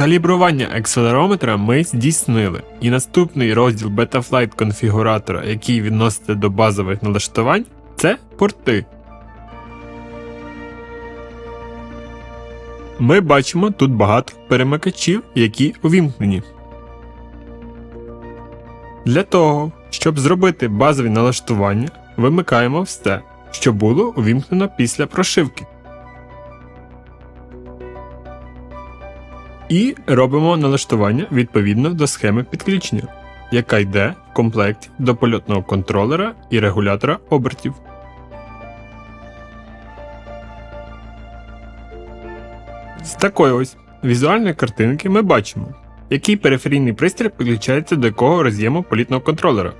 Калібрування акселерометра ми здійснили, і наступний розділ Betaflight конфігуратора, який відноситься до базових налаштувань, це порти. Ми бачимо тут багато перемикачів, які увімкнені. Для того, щоб зробити базові налаштування, вимикаємо все, що було увімкнено після прошивки. І робимо налаштування відповідно до схеми підключення, яка йде в комплекті до польотного контролера і регулятора обертів. З такої ось візуальної картинки ми бачимо, який периферійний пристрій підключається до якого роз'єму політного контролера.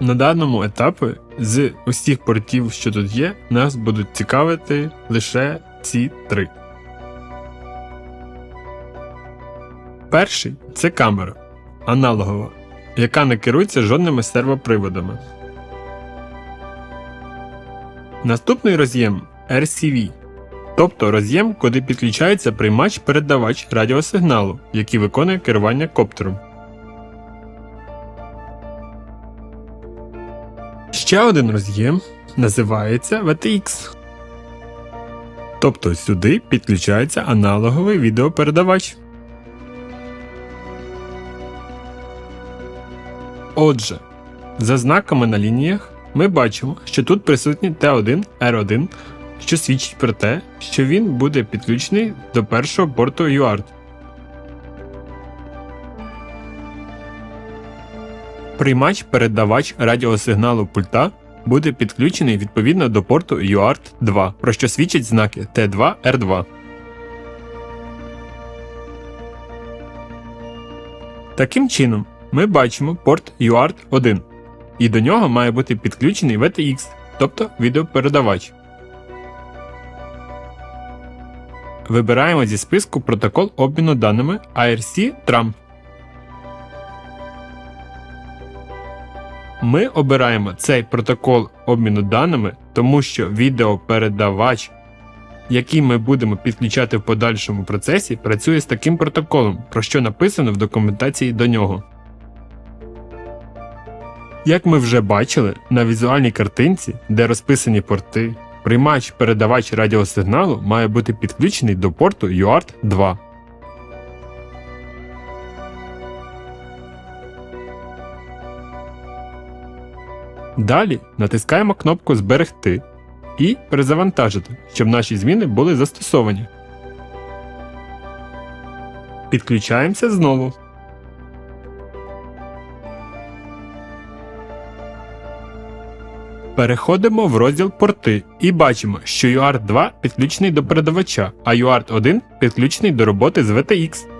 На даному етапі з усіх портів, що тут є, нас будуть цікавити лише ці три. Перший це камера аналогова, яка не керується жодними сервоприводами. Наступний роз'єм RCV, тобто роз'єм, куди підключається приймач-передавач радіосигналу, який виконує керування коптером. Ще один роз'єм називається VTX. Тобто сюди підключається аналоговий відеопередавач. Отже, за знаками на лініях ми бачимо, що тут присутній T1 R1, що свідчить про те, що він буде підключений до першого порту UART. Приймач-передавач радіосигналу пульта буде підключений відповідно до порту UART 2, про що свідчать знаки T2 R2. Таким чином, ми бачимо порт UART 1, і до нього має бути підключений VTX, тобто відеопередавач. Вибираємо зі списку протокол обміну даними IRC Ми обираємо цей протокол обміну даними, тому що відеопередавач, який ми будемо підключати в подальшому процесі, працює з таким протоколом, про що написано в документації до нього. Як ми вже бачили, на візуальній картинці, де розписані порти, приймач передавач радіосигналу має бути підключений до порту UART 2. Далі натискаємо кнопку Зберегти і перезавантажити, щоб наші зміни були застосовані. Підключаємося знову. Переходимо в розділ порти і бачимо, що UART 2 підключений до передавача, а UART 1 підключений до роботи з VTX.